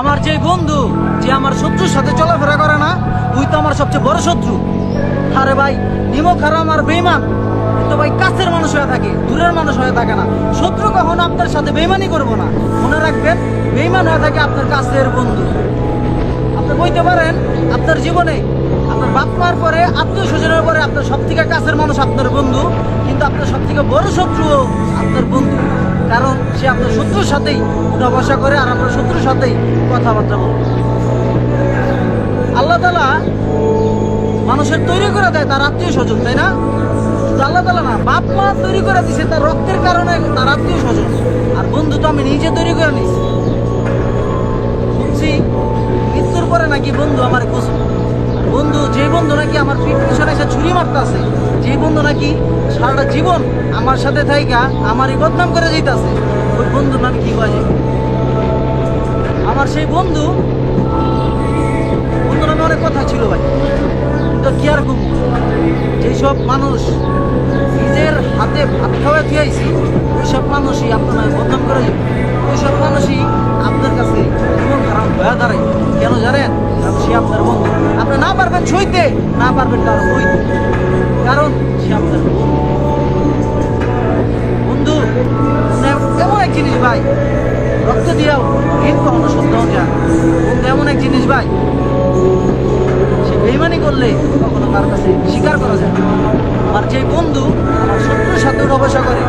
আমার যে বন্ধু, যে আমার শত্রুর সাথে চলাফেরা করে না, ওই তো আমার সবচেয়ে বড় শত্রু। আরে ভাই, নিমক হারাম আর বেইমান। তো ভাই কাছের মানুষ হয়ে থাকে, দূরের মানুষ হয়ে থাকে না। শত্রু কখনো আপনার সাথে বেইমানি করব না। মনে রাখবেন, বেইমান হয়ে থাকে আপনার কাছের বন্ধু। আপনি বলতে পারেন, আপনার জীবনে আপনার বাপ মার পরে, আত্মীয় স্বজনের পরে আপনার সব থেকে কাছের মানুষ আপনার বন্ধু, কিন্তু আপনার সব থেকে বড় শত্রুও আপনার বন্ধু। সাথেই উঠা বসা করে আর আপনার শত্রুর সাথেই কথাবার্তা বলে। আল্লাহ তালা মানুষের তৈরি করে দেয় তার আত্মীয় স্বজন, তাই না? আল্লাহ তালা না, বাপ মা তৈরি করে দিছে তার রক্তের কারণে তার আত্মীয় স্বজন। আর বন্ধু তো আমি নিজে তৈরি করে নিয়েছি শুনছি, মৃত্যুর পরে নাকি বন্ধু আমার খুঁজবে বন্ধু, যে বন্ধু নাকি আমার পিঠ এসে ছুরি মারতেছে। যে বন্ধু নাকি সারাটা জীবন আমার সাথে থাইকা আমার এই বদনাম করে যেতেছে ওই বন্ধুর নাম কি বাজে আমার সেই বন্ধু বন্ধু নামে অনেক কথা ছিল ভাই। কিন্তু কি আর কমু? যেসব মানুষ নিজের হাতে ভাত খাওয়া থিয়াইছি ওইসব মানুষই আপনার নামে বদনাম করে যাবে। ওইসব মানুষই আপনার বন্ধু। আপনি না পারবেন সইতে, না পারবেন তার বইতে কারণ সে আপনার বন্ধু। মানে এমন এক জিনিস ভাই, রক্ত দিয়াও ঋণ কখনো দেওয়া যায় বন্ধু, এমন এক জিনিস ভাই, সে বেইমানি করলে কখনো তার কাছে স্বীকার করা যায় না। আমার যে বন্ধু, আমার শত্রুর সাথে উঠাবসা করে।